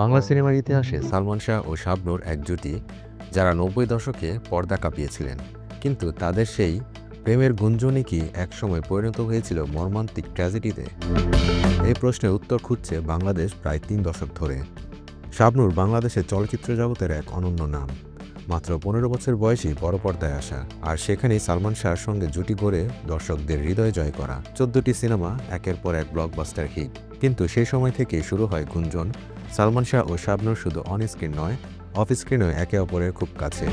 বাংলা সিনেমার ইতিহাসে সালমান শাহ ও শাবনুর এক জুটি যারা নব্বই দশকে পর্দা কাঁপিয়েছিলেন। কিন্তু তাদের সেই প্রেমের গুঞ্জনই কি একসময় পরিণত হয়েছিল মর্মান্তিক ট্র্যাজেডিতে? এই প্রশ্নের উত্তর খুঁজছে বাংলাদেশ প্রায় তিন দশক ধরে। শাবনুর বাংলাদেশের চলচ্চিত্র জগতের এক অনন্য নাম। মাত্র পনেরো বছর বয়সী বড় পর্দায় আসা। আর সেখানেই সালমান শাহর সঙ্গে জুটি গড়ে দর্শকদের হৃদয় জয় করা। চোদ্দটি সিনেমা, একের পর এক ব্লকবাস্টার হিট কিন্তু সেই সময় থেকেই শুরু হয় গুঞ্জন। সালমান শাহ ও শাবনুর শুধু অন স্ক্রিন নয় অফ স্ক্রিনেও একে অপরের খুব কাছে।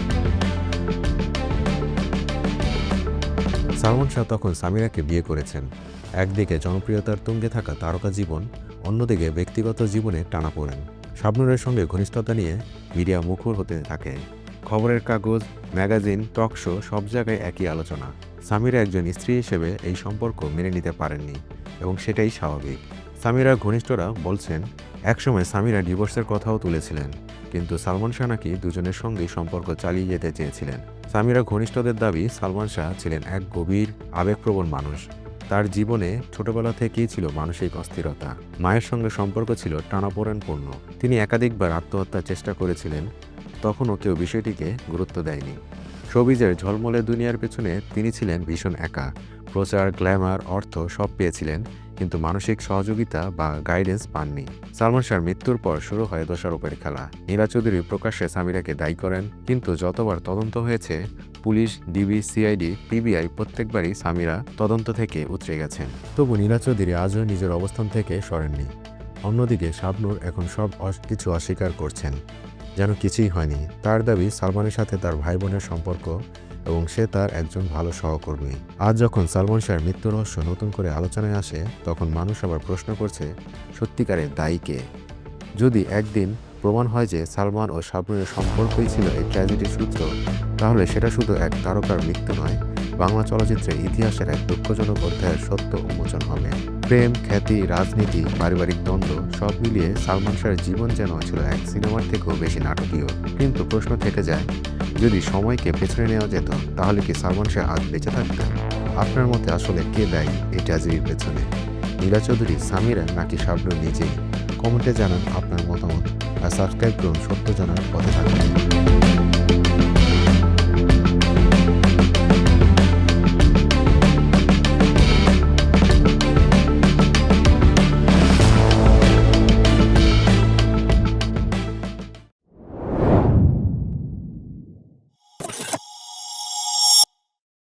সালমান শাহ তখন সামিরাকে বিয়ে করেছেন। একদিকে জনপ্রিয়তার তুঙ্গে থাকা তারকা জীবন, অন্যদিকে ব্যক্তিগত জীবনে টানা পড়েন। শাবনুরের সঙ্গে ঘনিষ্ঠতা নিয়ে মিডিয়া মুখর হতে থাকে। খবরের কাগজ, ম্যাগাজিন, টক শো সব জায়গায় একই আলোচনা। সামিরা একজন স্ত্রী হিসেবে এই সম্পর্ক মেনে নিতে পারেননি এবং সেটাই স্বাভাবিক। সামিরা ঘনিষ্ঠরা বলছেন, একসময় সামিরা ডিভোর্সের কথাও তুলেছিলেন, কিন্তু সালমান শাহ নাকি দুজনের সঙ্গে সম্পর্ক চালিয়ে যেতে চেয়েছিলেন। সামিরা ঘনিষ্ঠদের দাবি, সালমান শাহ ছিলেন এক গভীর, আবেগপ্রবণ মানুষ। তার জীবনে ছোটবেলা থেকেই ছিল মানসিক অস্থিরতা। মায়ের সঙ্গে সম্পর্ক ছিল টানাপোড়েনপূর্ণ তিনি একাধিকবার আত্মহত্যার চেষ্টা করেছিলেন তখনও কেউ বিষয়টিকে গুরুত্ব দেয়নি। শোবিজের ঝলমলে দুনিয়ার পেছনে তিনি ছিলেন ভীষণ একা। প্রচার, গ্ল্যামার, অর্থ সব পেয়েছিলেন, কিন্তু মানসিক সহযোগিতা বা গাইডেন্স পাননি। সালমান শাহর মৃত্যুর পর শুরু হয় দোষারোপের খেলা। নীলা চৌধুরী প্রকাশ্যে সামিরাকে দায়ী করেন, কিন্তু যতবার তদন্ত হয়েছে, পুলিশ, ডিবি, সিআইডি, পিবিআই প্রত্যেকবারই সামিরা তদন্ত থেকে উতরে গেছেন। তবু নীলা চৌধুরী আজও নিজের অবস্থান থেকে সরেননি। অন্যদিকে শাবনূর এখন সব কিছু অস্বীকার করছেন। যেন কিছুই হয়নি। তার দাবি, সালমানের সাথে তার ভাই বোনের সম্পর্ক এবং সে তার একজন ভালো সহকর্মী। আজ যখন সালমান শাহের মৃত্যু রহস্য নতুন করে আলোচনায় আসে, তখন মানুষ আবার প্রশ্ন করছে সত্যিকারের দায়ী কে? যদি একদিন প্রমাণ হয় যে সালমান ও শাবনুরের সম্পর্কই ছিল এই ট্র্যাজেডির সূত্র, তাহলে সেটা শুধু এক তারকার মৃত্যু নয় বাংলা চলচ্চিত্রের ইতিহাসের এক দুঃখজনক অধ্যায়ের সত্য উন্মোচন হবে। প্রেম, খ্যাতি, রাজনীতি, পারিবারিক দ্বন্দ্ব, সব মিলিয়ে সালমান শাহের জীবন যেন ছিল এক সিনেমার থেকেও বেশি নাটকীয়। কিন্তু প্রশ্ন থেকে যায়, যদি সময়কে পেছনে নেওয়া যেত, তাহলে কি সালমান শাহ আজ বেঁচে থাকতেন? আপনার মতে আসলে কে দেয় এই ট্র্যাজেডির পেছনে? নীলা চৌধুরী, সামিরা নাকি শাবনুর নিজেই? কমেন্টে জানান আপনার মতামত আর সাবস্ক্রাইব করুন সত্য জানার পথে থাকুন।